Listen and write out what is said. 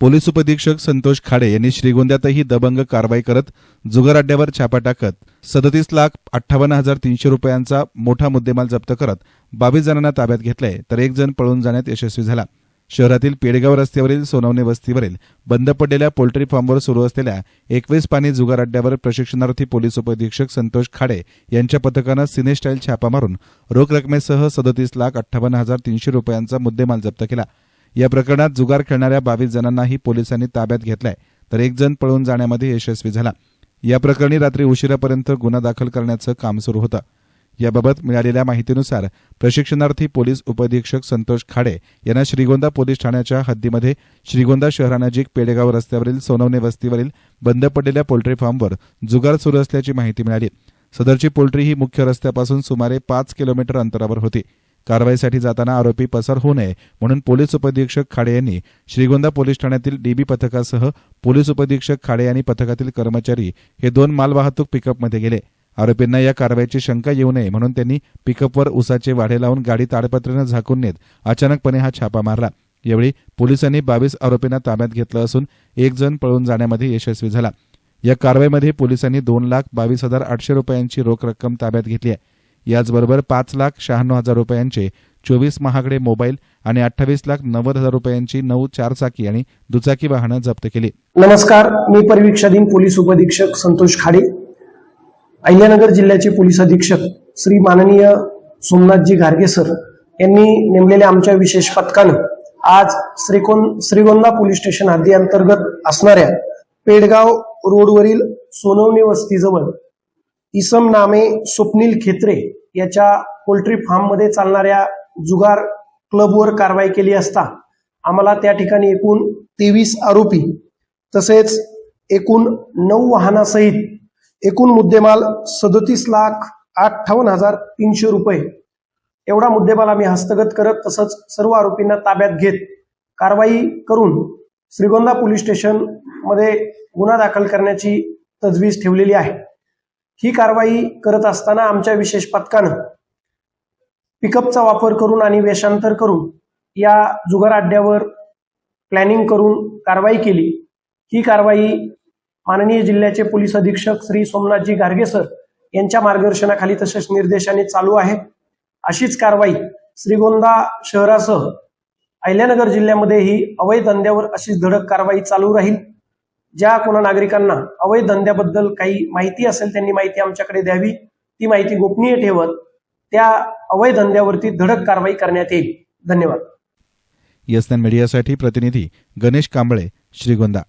Police उपधीक्षक संतोष खाडे यांनी श्रीगोंद्यातही दबंग कारवाई करत जुगार अड्ड्यावर छापा टाकत सदतीस लाख अठ्ठावन्न हजार तीनशे रुपयांचा मोठा मुद्देमाल जप्त करत बावीस जणांना ताब्यात घेतलंय तर एक जण पळून जाण्यात यशस्वी झाला. शहरातील पेडगाव रस्त्यावरील सोनवणे वस्तीवरील बंद पडलेल्या पोल्ट्री फार्मवर सुरू असलेल्या एकवीस पाणी जुगार अड्ड्यावर प्रशिक्षणार्थी पोलीस उपअधीक्षक संतोष खाडे यांच्या पथकानं सिने स्टाईल छापा मारून रोख रकमेसह सदतीस लाख अठ्ठावन्न हजार तीनशे रुपयांचा मुद्देमाल जप्त केला. या प्रकरणात जुगार खेळणाऱ्या बावीस जणांनाही पोलिसांनी ताब्यात घेतलाय. तर एक जण पळून जाण्यामध्ये यशस्वी झाला. या प्रकरणी रात्री उशिरापर्यंत गुन्हा दाखल करण्याचं काम सुरू होतं. याबाबत मिळालेल्या माहितीनुसार प्रशिक्षणार्थी पोलीस उपअधीक्षक संतोष खाडे यांना श्रीगोंदा पोलीस ठाण्याच्या हद्दीमध्ये श्रीगोंदा शहरानजीक पेडेगाव रस्त्यावरील सोनवणे वस्तीवरील बंद पडलेल्या पोल्ट्री फार्मवर जुगार सुरू असल्याची माहिती मिळाली. सदरची पोल्ट्री ही मुख्य रस्त्यापासून सुमारे पाच किलोमीटर अंतरावर होती. कारवाईसाठी जाताना आरोपी पसार होऊ नये म्हणून पोलीस उपअधीक्षक खाडे यांनी श्रीगोंदा पोलीस ठाण्यातील डीबी पथकासह पोलीस उपअधीक्षक खाडे आणि पथकातील कर्मचारी हे दोन मालवाहतूक पिकअपमध्ये गेले. आरोपींना या कारवाईची शंका येऊ नये म्हणून त्यांनी पिकअपवर उसाचे वाढे लावून गाडी ताडपत्रीनं झाकून नेत अचानकपणे हा छापा मारला. यावेळी पोलिसांनी बावीस आरोपींना ताब्यात घेतलं असून एक जण पळून जाण्यामध्ये यशस्वी झाला. या कारवाईमध्ये पोलिसांनी दोन लाख बावीस हजार आठशे रुपयांची रोख रक्कम ताब्यात घेतली आहे. याचबरोबर पाच लाख शहाण्णव हजार रुपयांचे चोवीस महागडे मोबाईल आणि अठ्ठावीस लाख नव्वद हजार रुपयांची नऊ चारचाकी आणि दुचाकी वाहनं जप्त केली. नमस्कार मी परिवीक्षाधीन पोलीस उपअधीक्षक संतोष खाडे. अहिल्यानगर जिल्ह्याचे पोलीस अधीक्षक श्री माननीय सोमनाथजी घारगे सर यांनी नेमलेल्या आमच्या विशेष पथकानं आज श्रीकोन श्रीगोंदा पोलीस स्टेशन हद्दी अंतर्गत असणाऱ्या पेडगाव रोडवरील सोनवणे वस्तीजवळ इसम नामे स्वप्नील खेत्रे याच्या पोल्ट्री फार्ममध्ये चालणाऱ्या जुगार क्लबवर कारवाई केली असता आम्हाला त्या ठिकाणी एकूण तेवीस आरोपी तसेच एकूण नऊ वाहनासहित एकूण मुद्देमाल सदतीस लाख अठ्ठावन्न हजार तीनशे रुपये. एवढा मुद्देमाल आम्ही हस्तगत करत तसंच सर्व आरोपींना ताब्यात घेत कारवाई करून श्रीगोंदा पोलीस स्टेशनमध्ये गुन्हा दाखल करण्याची तजवीज ठेवलेली आहे. ही कारवाई करत असताना आमच्या विशेष पथकानं पिकअपचा वापर करून आणि वेषांतर करून या जुगार अड्ड्यावर प्लॅनिंग करून कारवाई केली. ही कारवाई माननीय जिल्ह्याचे पोलीस अधीक्षक श्री सोमनाथजी गार्गे सर यांच्या मार्गदर्शनाखाली तसेच निर्देशाने चालू आहे. अशीच कारवाई श्रीगोंदा शहरासह अहिल्यानगर जिल्ह्यामध्ये ही अवैध धंद्यावर अशीच धडक कारवाई चालू राहील. ज्या कोणा नागरिकांना अवैध धंद्याबद्दल काही माहिती असेल त्यांनी माहिती आमच्याकडे द्यावी. ती माहिती गोपनीय ठेवत त्या अवैध धंद्यावरती धडक कारवाई करण्यात येईल. धन्यवाद. यस्नॅन मीडियासाठी प्रतिनिधी गणेश कांबळे श्रीगोंदा.